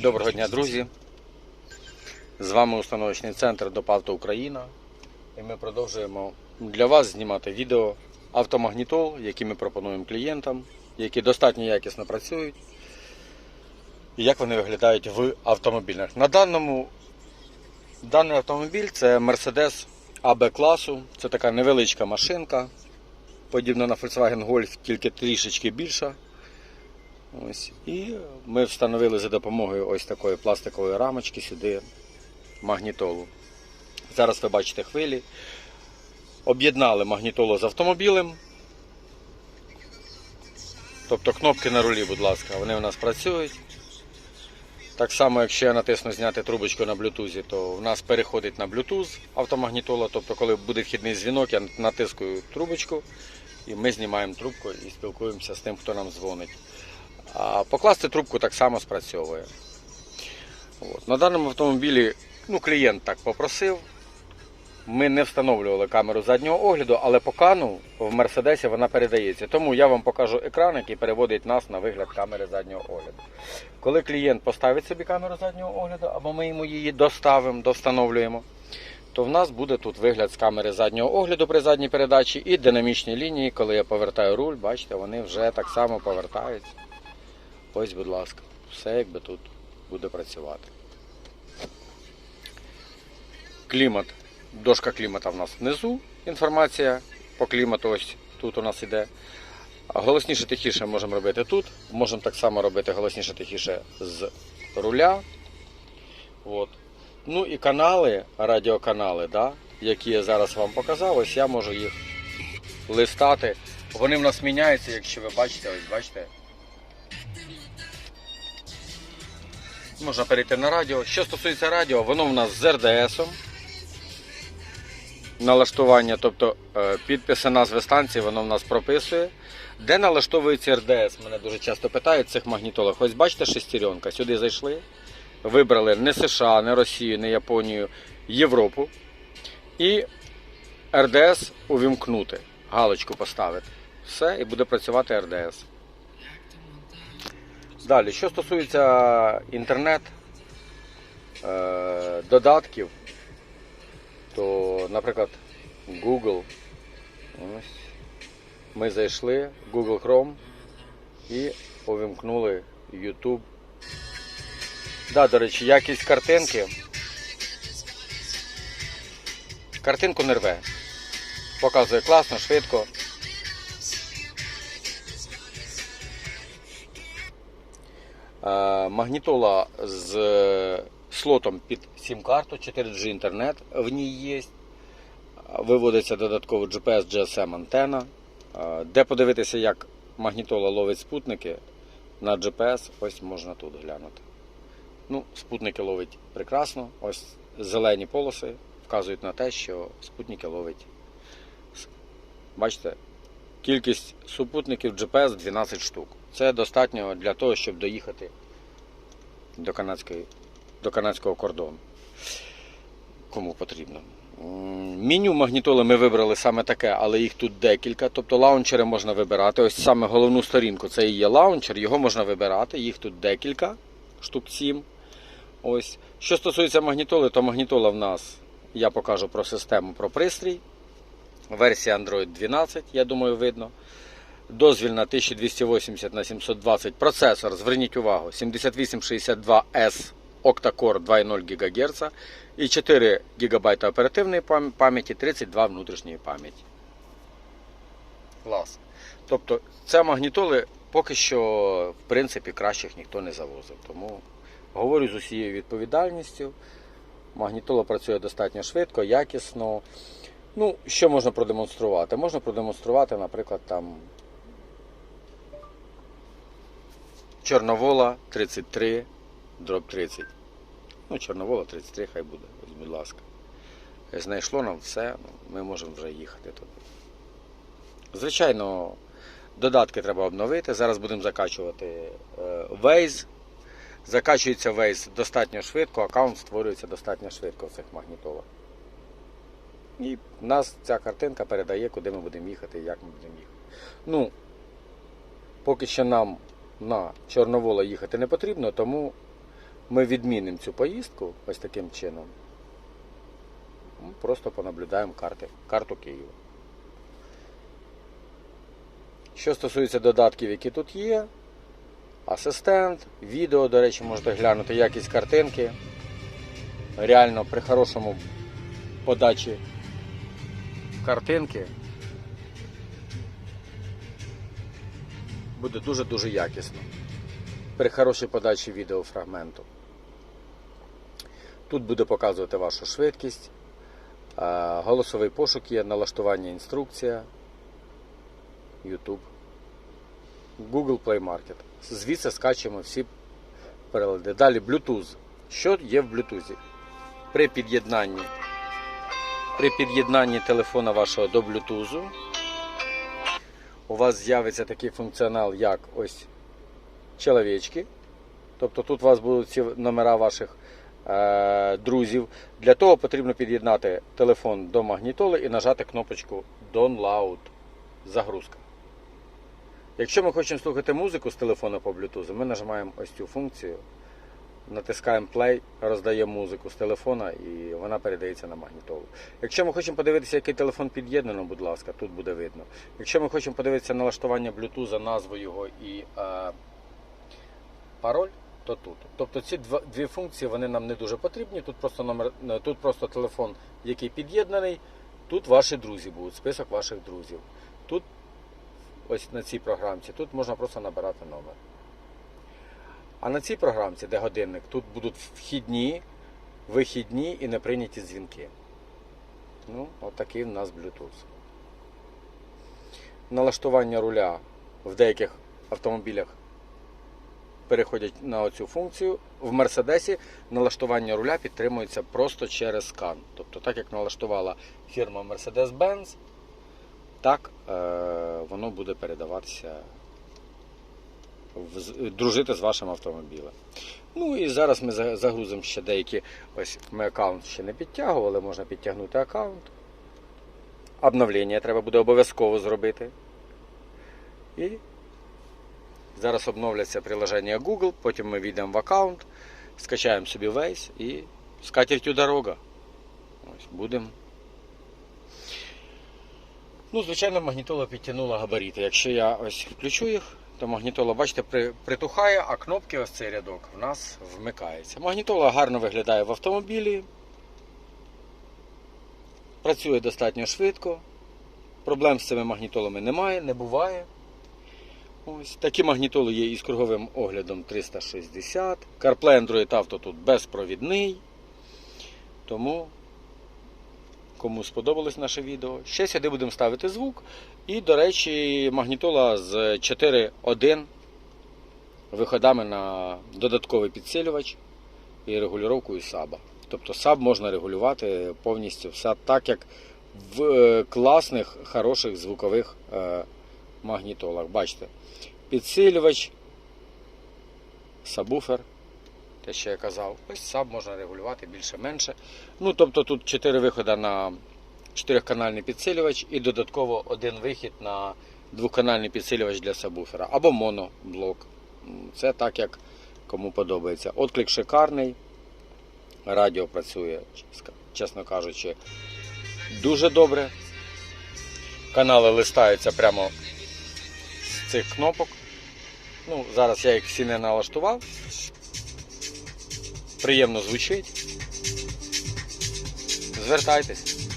Доброго дня, друзі. З вами установочний центр Допавто Україна. І ми продовжуємо для вас знімати відео автомагнітол, які ми пропонуємо клієнтам, які достатньо якісно працюють. І як вони виглядають в автомобілях. На даному даний автомобіль це Mercedes AB класу. Це така невеличка машинка, подібна на Volkswagen Golf, тільки трішечки більша. Ось. І ми встановили за допомогою ось такої пластикової рамочки сюди магнітолу. Зараз ви бачите хвилі. Об'єднали магнітолу з автомобілем. Тобто кнопки на рулі, будь ласка, вони у нас працюють. Так само, якщо я натисну зняти трубочку на блютузі, то у нас переходить на Bluetooth автомагнітола. Тобто, коли буде вхідний дзвінок, я натискую трубочку і ми знімаємо трубку і спілкуємося з тим, хто нам дзвонить. А покласти трубку так само спрацьовує. От. На даному автомобілі ну, клієнт так попросив. Ми не встановлювали камеру заднього огляду, але по кану в Мерседесі вона передається. Тому я вам покажу екран, який переводить нас на вигляд камери заднього огляду. Коли клієнт поставить собі камеру заднього огляду, або ми йому її доставимо, довстановлюємо, то в нас буде тут вигляд з камери заднього огляду при задній передачі і динамічні лінії, коли я повертаю руль, бачите, вони вже так само повертаються. Ось, будь ласка, все якби тут буде працювати. Клімат. Дошка клімата в нас внизу. Інформація по клімату ось тут у нас іде. Голосніше тихіше можемо робити тут. Можемо так само робити голосніше тихіше з руля. От. Ну і канали, радіоканали, да, які я зараз вам показав, ось я можу їх листати. Вони в нас міняються, якщо ви бачите, ось бачите. Можна перейти на радіо. Що стосується радіо, воно в нас з РДСом. Налаштування, тобто е, підписи назви станції, воно в нас прописує. Де налаштовується РДС? Мене дуже часто питають цих магнітолах. Ось бачите шестеренка. Сюди зайшли, вибрали не США, не Росію, не Японію, Європу. І РДС увімкнути. Галочку поставити. Все, і буде працювати РДС. Далі, що стосується інтернет е, додатків, то, наприклад, Google. Ось. Ми зайшли в Google Chrome і увімкнули YouTube. Да, до речі, якість картинки. Картинку не рве. Показує класно, швидко. Магнітола з е, слотом під сім-карту, 4G інтернет в ній є. Виводиться додатково GPS GSM антена. Е, Де подивитися, як магнітола ловить спутники на GPS, ось можна тут глянути. Ну, Спутники ловить прекрасно. Ось зелені полоси вказують на те, що спутники ловить. Бачите, кількість супутників GPS 12 штук. Це достатньо для того, щоб доїхати до до канадського кордону. Кому потрібно. Меню магнітоли ми вибрали саме таке, але їх тут декілька. Тобто лаунчери можна вибирати. Ось саме головну сторінку це і є лаунчер, його можна вибирати, їх тут декілька, штук 7. Ось. Що стосується магнітоли, то магнітола в нас, я покажу про систему, про пристрій. Версія Android 12, я думаю, видно. Дозвільна 1280 на 720 процесор, зверніть увагу, 7862S Octa-Core 2.0 ГГц і 4 ГБ оперативної пам'яті, 32 внутрішньої пам'яті. Клас. Тобто це магнітоли поки що, в принципі, кращих ніхто не завозив. Тому говорю з усією відповідальністю. Магнітола працює достатньо швидко, якісно. Ну, що можна продемонструвати? Можна продемонструвати, наприклад, там Чорновола 33, дроб 30. Ну, Чорновола 33, хай буде, будь ласка. Знайшло нам все, ну, ми можемо вже їхати туди. Звичайно, додатки треба обновити. Зараз будемо закачувати е, Waze. Закачується Waze достатньо швидко, аккаунт створюється достатньо швидко в цих магнітолах. І нас ця картинка передає, куди ми будемо їхати і як ми будемо їхати. Ну, поки що нам на Чорновола їхати не потрібно, тому ми відмінимо цю поїздку ось таким чином. Ну, Просто понаблюдаємо карти, карту Києва. Що стосується додатків, які тут є, асистент, відео, до речі, можете глянути якість картинки. Реально при хорошому подачі картинки буде дуже-дуже якісно. При хорошій подачі відеофрагменту. Тут буде показувати вашу швидкість, голосовий пошук є, налаштування інструкція, YouTube, Google Play Market. Звідси скачуємо всі перелади. Далі Bluetooth. Що є в Bluetooth? При під'єднанні при під'єднанні телефона вашого до Bluetooth у вас з'явиться такий функціонал, як ось чоловічки. Тобто тут у вас будуть ці номера ваших е, друзів. Для того потрібно під'єднати телефон до магнітоли і нажати кнопочку Download. Загрузка. Якщо ми хочемо слухати музику з телефону по Bluetooth, ми нажимаємо ось цю функцію, натискаємо play, роздаємо музику з телефона і вона передається на магнітолу. Якщо ми хочемо подивитися, який телефон під'єднано, будь ласка, тут буде видно. Якщо ми хочемо подивитися налаштування Bluetooth, назву його і е, пароль, то тут. Тобто ці дві функції вони нам не дуже потрібні. Тут просто номер, е, тут просто телефон, який під'єднаний. Тут ваші друзі будуть, список ваших друзів. Тут, ось на цій програмці, тут можна просто набирати номер. А на цій програмці, де годинник, тут будуть вхідні, вихідні і неприйняті дзвінки. Ну, отакий в нас Bluetooth. Налаштування руля в деяких автомобілях переходять на оцю функцію. В Мерседесі налаштування руля підтримується просто через скан. Тобто, так як налаштувала фірма Mercedes-Benz, так е, воно буде передаватися, дружити з вашим автомобілем. Ну і зараз ми загрузимо ще деякі. Ось ми аккаунт ще не підтягували, можна підтягнути аккаунт. Обновлення треба буде обов'язково зробити. І зараз обновляться приложення Google, потім ми війдемо в аккаунт, скачаємо собі Waze і з катертю дорога. Ось будемо. Ну, звичайно, магнітола підтягнула габарити. Якщо я ось включу їх, то магнітола, бачите, притухає, а кнопки ось цей рядок в нас вмикається. Магнітола гарно виглядає в автомобілі. Працює достатньо швидко. Проблем з цими магнітолами немає, не буває. Ось такі магнітоли є із круговим оглядом 360. CarPlay Android Auto тут безпровідний. Тому, кому сподобалось наше відео, ще сюди будемо ставити звук. І, до речі, магнітола з 4.1 виходами на додатковий підсилювач і регулювання саба. Тобто саб можна регулювати повністю все так, як в е, класних, хороших звукових е, магнітолах. Бачите, підсилювач, сабвуфер, те, що я казав. Ось саб можна регулювати більше-менше. Ну, тобто тут 4 виходи на 4-канальний підсилювач і додатково один вихід на двоканальний підсилювач для сабвуфера або моноблок. Це так, як кому подобається. Отклик шикарний. Радіо працює, чесно- кажучи, дуже добре. Канали листаються прямо з цих кнопок. Ну, зараз я їх всі не налаштував. Приємно звучить. Звертайтесь.